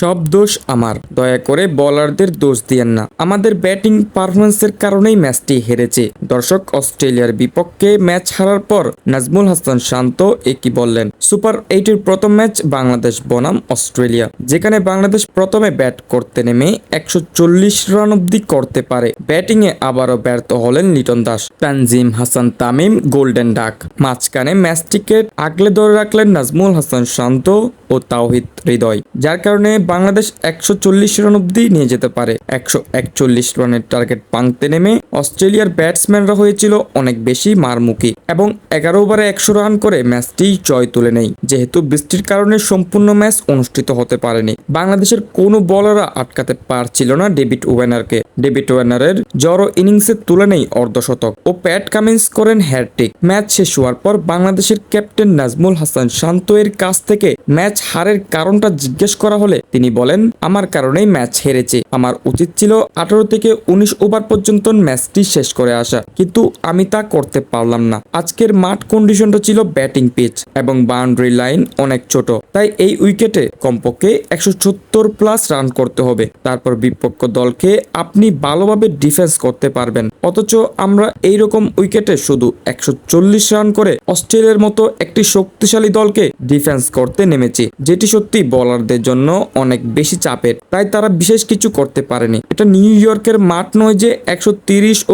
সব দোষ আমার। দয়া করে বলারদের দোষ দিয়েন না। আমাদের ব্যাটিং পারফরমেন্সের কারণেই ম্যাচটি হেরেছে। দর্শক, অস্ট্রেলিয়ার বিপক্ষে ম্যাচ হারার পর নাজমুল হাসান শান্ত একই বললেন সুপার এইটের প্রথম ম্যাচ বাংলাদেশ বনাম অস্ট্রেলিয়া, যেখানে বাংলাদেশ প্রথমে ব্যাট করতে নেমে একশো চল্লিশ রান অব্দি করতে পারে। ব্যাটিংয়ে আবারও ব্যর্থ হলেন লিটন দাস, তানজিম হাসান তামিম, গোল্ডেন ডাক। মাঝখানে ম্যাচটিকে আগলে ধরে রাখলেন নাজমুল হাসান শান্ত ও তাওহিদ হৃদয়, যার কারণে বাংলাদেশ একশো চল্লিশ রান অব্দি নিয়ে যেতে পারে। একশো একচল্লিশ রানের টার্গেট ভাঙতে নেমে অস্ট্রেলিয়ার ব্যাটসম্যানরা হয়েছিল অনেক বেশি মারমুখী এবং এগারো ওভারে একশো রান করে ম্যাচটি জয় তুলে নেয়। যেহেতু বৃষ্টির কারণে সম্পূর্ণ ম্যাচ অনুষ্ঠিত হতে পারেনি। বাংলাদেশের কোনো বলাররা আটকাতে পারছিল না ডেভিড ওয়েনারকে। ডেভিড ওয়েনারের জড়ো ইনিংসে তুলে নেই অর্ধশতক ও প্যাট কামিন্স করেন হ্যাট্রিক ম্যাচ শেষ হওয়ার পর বাংলাদেশের ক্যাপ্টেন নাজমুল হাসান শান্ত এর কাছ থেকে ম্যাচ হারের কারণটা জিজ্ঞেস করা হলে তিনি বলেন, আমার কারণেই ম্যাচ হেরেছে। আমার উচিত ছিল আঠারো থেকে উনিশ ওভার পর্যন্ত ম্যাচটি শেষ করে আসা, কিন্তু আমি তা করতে পারলাম না। আজকের মাঠ কন্ডিশনটা ছিল ব্যাটিং পিচ এবং বাউন্ডারি লাইন অনেক ছোট। তাই এই উইকেটে কমপক্ষে একশো সত্তর প্লাস রান করতে হবে। তারপর বিপক্ষ দলকে আপনি ভালোভাবে ডিফেন্স করতে পারবেন। অথচ আমরা এই রকম উইকেটে শুধু একশো চল্লিশ রান করে অস্ট্রেলিয়ার মতো একটি শক্তিশালী দলকে ডিফেন্স করতে নেমেছি, যেটি সত্যি বলারদের জন্য অনেক বেশি চাপের। তাই তারা বিশেষ কিছু করতে পারেনি। এটা নিউ ইয়র্কের মাঠ নয় যে একশো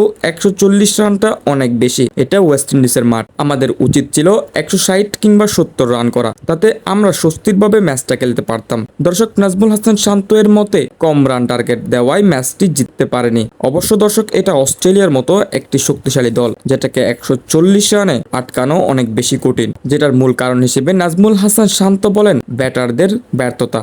ও একশো চল্লিশ রানটা অনেক বেশি। এটা ওয়েস্ট ইন্ডিজের মাঠ। আমাদের উচিত ছিল একশো ষাট কিংবা সত্তর রান করা। তাতে আমরা স্বস্তিরভাবে ম্যাচটা খেলতে পারতাম। দর্শক নাজমুল হাসান শান্ত এর মতে, কম রান টার্গেট দেওয়ায় ম্যাচটি জিততে পারেনি। অবশ্য দর্শক, এটা অস্ট্রেলিয়ার মতো একটি শক্তিশালী দল, যেটাকে একশো চল্লিশ রানে আটকানো অনেক বেশি কঠিন, যেটার মূল কারণ হিসেবে নাজমুল হাসান শান্ত বলেন ব্যাটারদের ব্যর্থতা।